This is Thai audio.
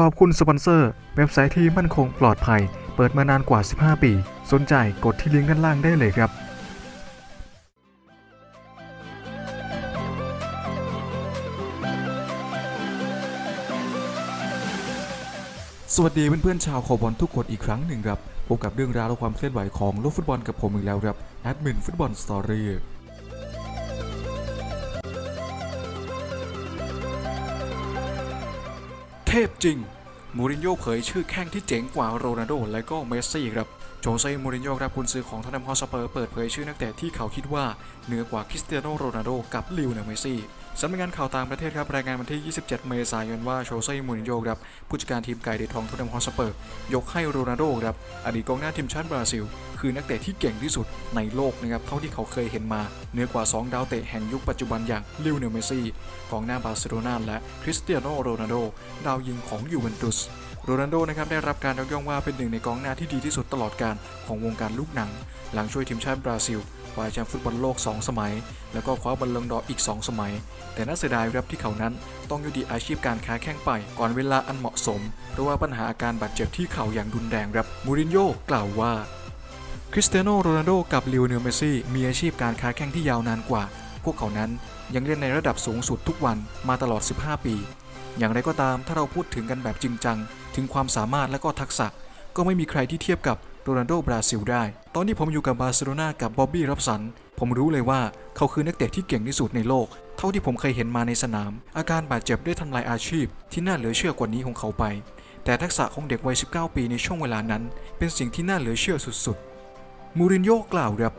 ขอบคุณสปอนเซอร์ เว็บไซต์ที่มั่นคงปลอดภัย เปิดมานานกว่า 15 ปี สนใจกดที่ลิงก์ด้านล่างได้เลยครับสวัสดีเพื่อนๆชาวโคบอลทุกคนอีกครั้งหนึ่งครับพบกับเรื่องราวและความเคลื่อนไหวของโลกฟุตบอลกับผมอีกแล้วครับแอดมินฟุตบอลสตอรี่ พจริง มูรินโญ่เผยชื่อแข้งที่เจ๋งกว่าโรนัลโดและก็เมสซี่ครับ โจเซ่มูรินโญ่ครับกุนซือของทอตแนมฮอสเปอร์เปิดเผยชื่อนักเตะที่เขาคิดว่าเหนือกว่าคริสเตียโนโรนัลโดกับลิวเนลเมสซี่สำนักงานข่าวต่างประเทศครับรายงานวันที่ 27 เมษายนว่าโจเซ่มูรินโญ่ครับผู้จัดการทีมไก่เดทองทอตแนมฮอสเปอร์ยกให้โรนัลโดครับอดีตกองหน้าทีมชาติบราซิล คือนักเตะที่เก่งที่สุดในโลกนะครับเท่าที่เขาเคยเห็นมาเหนือกว่า 2 ดาวเตะแห่งยุคปัจจุบันอย่างลิวเนลเมสซี่กองหน้าบาร์เซโลนาและคริสเตียโนโรนัลโดดาวยิงของยูเวนตุส โรนัลโดนะครับได้รับการยกย่องว่าเป็นหนึ่งในกองหน้าที่ดีที่สุดตลอดการของวงการลูกหนัง หลังช่วยทีมชาติบราซิลคว้าแชมป์ฟุตบอลโลก 2 สมัย แล้วก็คว้าบอลลงดออีก 2 สมัย แต่น่าเสียดายครับที่เขานั้นต้องยุติอาชีพการค้าแข้งไป ก่อนเวลาอันเหมาะสม เพราะว่าปัญหาอาการบาดเจ็บที่เข่าอย่างรุนแรงครับมูรินโญ่กล่าวว่าคริสเตียโนโรนัลโดกับลิวเนลเมซี่มีอาชีพการค้าแข้งที่ยาวนานกว่า พวกเขานั้นยังเล่นในระดับสูงสุดทุกวันมาตลอด 15 ปี อย่างไรก็ตามถ้าเราพูดถึงกันแบบจริงจัง ถึงความสามารถและก็ทักษะ ก็ไม่มีใครที่เทียบกับโรนัลโดบราซิลได้ ตอนที่ผมอยู่กับบาร์เซโลนากับบ๊อบบี้รับสัน ผมรู้เลยว่าเขาคือนักเตะที่เก่งที่สุดในโลก เท่าที่ผมเคยเห็นมาในสนาม อาการบาดเจ็บได้ทำลายอาชีพ ที่น่าเหลือเชื่อกว่านี้ของเขาไป แต่ทักษะของเด็กวัย 19 ปีในช่วงเวลานั้น เป็นสิ่งที่น่าเหลือเชื่อสุดๆ มูรินโญ่กล่าวครับ